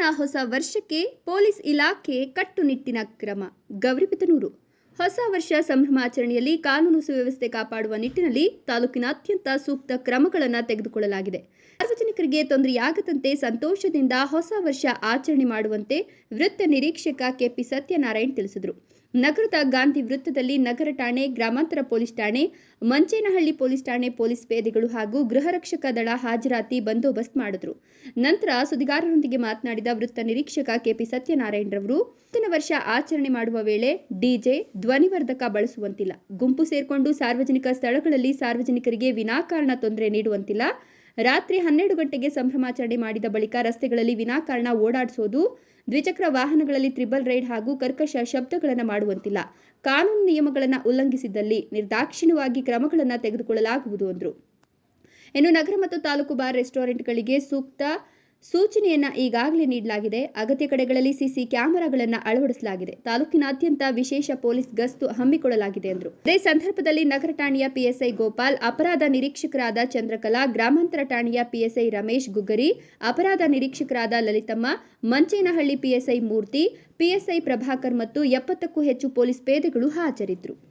ನೂತನ ಹೊಸ ವರ್ಷಕ್ಕೆ ಪೊಲೀಸ್ ಇಲಾಖೆ ಕಟ್ಟುನಿಟ್ಟಿನ ಕ್ರಮ. ಗೌರಿಬಿದನೂರು ಹೊಸ ವರ್ಷ ಸಂಭ್ರಮಾಚರಣೆಯಲ್ಲಿ ಕಾನೂನು ಸುವ್ಯವಸ್ಥೆ ಕಾಪಾಡುವ ನಿಟ್ಟಿನಲ್ಲಿ ತಾಲೂಕಿನ ಅತ್ಯಂತ ಸೂಕ್ತ ಕ್ರಮಗಳನ್ನು ತೆಗೆದುಕೊಳ್ಳಲಾಗಿದೆ. ಸಾರ್ವಜನಿಕರಿಗೆ ತೊಂದರೆಯಾಗದಂತೆ ಸಂತೋಷದಿಂದ ಹೊಸ ವರ್ಷ ಆಚರಣೆ ಮಾಡುವಂತೆ ವೃತ್ತ ನಿರೀಕ್ಷಕ ಕೆಪಿ ಸತ್ಯನಾರಾಯಣ್ ತಿಳಿಸಿದರು. ನಗರದ ಗಾಂಧಿ ವೃತ್ತದಲ್ಲಿ ನಗರ ಠಾಣೆ, ಗ್ರಾಮಾಂತರ ಪೊಲೀಸ್ ಠಾಣೆ, ಮಂಚೇನಹಳ್ಳಿ ಪೊಲೀಸ್ ಠಾಣೆ ಪೊಲೀಸ್ ಪೇದೆಗಳು ಹಾಗೂ ಗೃಹ ರಕ್ಷಕ ದಳ ಹಾಜರಾತಿ ಬಂದೋಬಸ್ತ್ ಮಾಡಿದ್ರು. ನಂತರ ಸುದ್ದಿಗಾರರೊಂದಿಗೆ ಮಾತನಾಡಿದ ವೃತ್ತ ನಿರೀಕ್ಷಕ ಕೆಪಿ ಸತ್ಯನಾರಾಯಣ್ ರವರು ನೂತನ ವರ್ಷ ಆಚರಣೆ ಮಾಡುವ ವೇಳೆ ಡಿಜೆ ಧ್ವನಿವರ್ಧಕ ಬಳಸುವಂತಿಲ್ಲ. ಗುಂಪು ಸೇರಿಕೊಂಡು ಸಾರ್ವಜನಿಕ ಸ್ಥಳಗಳಲ್ಲಿ ಸಾರ್ವಜನಿಕರಿಗೆ ವಿನಾಕಾರಣ ತೊಂದರೆ ನೀಡುವಂತಿಲ್ಲ. ರಾತ್ರಿ ಹನ್ನೆರಡು ಗಂಟೆಗೆ ಸಂಭ್ರಮಾಚರಣೆ ಮಾಡಿದ ಬಳಿಕ ರಸ್ತೆಗಳಲ್ಲಿ ವಿನಾಕಾರಣ ಓಡಾಡಿಸೋದು, ದ್ವಿಚಕ್ರ ವಾಹನಗಳಲ್ಲಿ ತ್ರಿಬಲ್ ರೈಡ್ ಹಾಗೂ ಕರ್ಕಶ ಶಬ್ದಗಳನ್ನು ಮಾಡುವಂತಿಲ್ಲ. ಕಾನೂನು ನಿಯಮಗಳನ್ನು ಉಲ್ಲಂಘಿಸಿದ್ದಲ್ಲಿ ನಿರ್ದಾಕ್ಷಿಣ್ಯವಾಗಿ ಕ್ರಮಗಳನ್ನು ತೆಗೆದುಕೊಳ್ಳಲಾಗುವುದು ಎಂದರು ಇನ್ನು ನಗರ ಮತ್ತು ತಾಲೂಕು ಬಾರ್ ರೆಸ್ಟೋರೆಂಟ್ಗಳಿಗೆ ಸೂಕ್ತ ಸೂಚನೆಯನ್ನ ಈಗಾಗಲೇ ನೀಡಲಾಗಿದೆ. ಅಗತ್ಯ ಕಡೆಗಳಲ್ಲಿ ಸಿಸಿ ಕ್ಯಾಮೆರಾಗಳನ್ನು ಅಳವಡಿಸಲಾಗಿದೆ. ತಾಲೂಕಿನಾದ್ಯಂತ ವಿಶೇಷ ಪೊಲೀಸ್ ಗಸ್ತು ಹಮ್ಮಿಕೊಳ್ಳಲಾಗಿದೆ ಎಂದರು. ಇದೇ ಸಂದರ್ಭದಲ್ಲಿ ನಗರ ಠಾಣೆಯ ಪಿಎಸ್ಐ ಗೋಪಾಲ್, ಅಪರಾಧ ನಿರೀಕ್ಷಕರಾದ ಚಂದ್ರಕಲಾ, ಗ್ರಾಮಾಂತರ ಠಾಣೆಯ ಪಿಎಸ್ಐ ರಮೇಶ್ ಗುಗ್ಗರಿ, ಅಪರಾಧ ನಿರೀಕ್ಷಕರಾದ ಲಲಿತಮ್ಮ, ಮಂಚೇನಹಳ್ಳಿ ಪಿಎಸ್ಐ ಮೂರ್ತಿ, ಪಿಎಸ್ಐ ಪ್ರಭಾಕರ್ ಮತ್ತು ಎಪ್ಪತ್ತಕ್ಕೂ ಹೆಚ್ಚು ಪೊಲೀಸ್ ಪೇದೆಗಳು ಹಾಜರಿದ್ದರು.